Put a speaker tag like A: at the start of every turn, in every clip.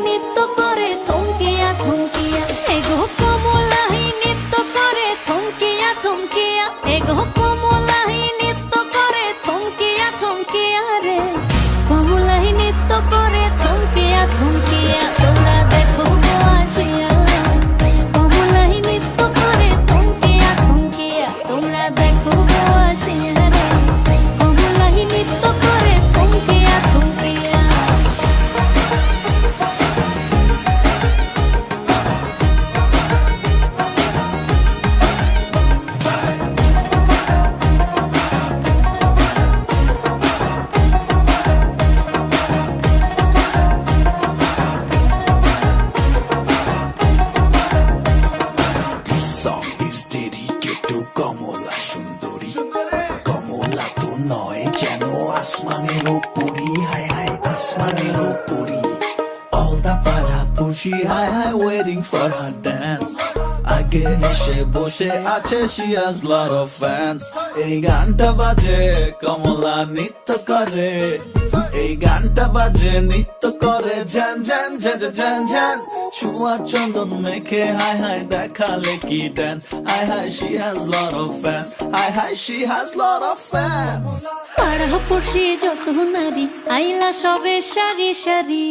A: নৃত্য
B: আসমানের উপরি হায় হায় আসমানের উপরি All the para pushi high high waiting for her dance আগে এসে বসে আছে has lot of fans এই গানটা বাজে কমলা নৃত্য করে এই গানটা বাজে, নৃত্য করে জান জান জান জান জান ছোঁয়া চন্দন মেখে, হাই হাই, দেখালে কি ড্যান্স হাই হাই, she has lot of fans হাই হাই, she has lot of fans
A: পাড়া পড়শি যত নারী, আইলা সবে সারি সারি।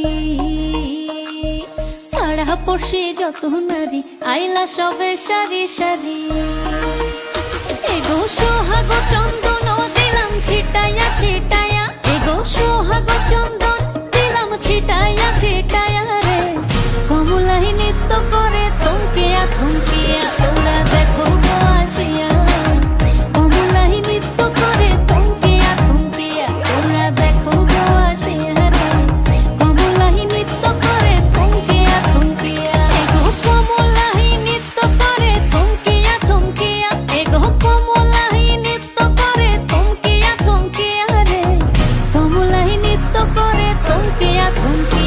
A: পাড়া পড়শি যত নারী, আইলা সবে সারি সারি। এগো সোহাগ চন্দন
C: la conquista.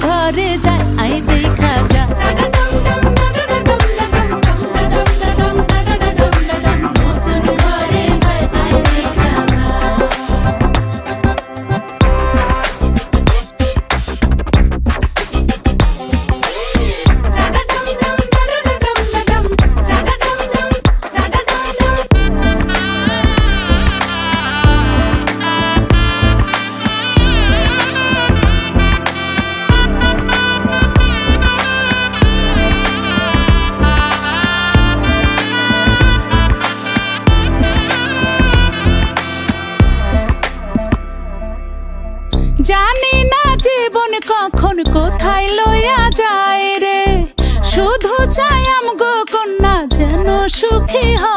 C: ঘরে যায় মন কখন কোথায় লইয়া যায় রে? শুধু চাই আমগো কন্যা যেন সুখী হয়।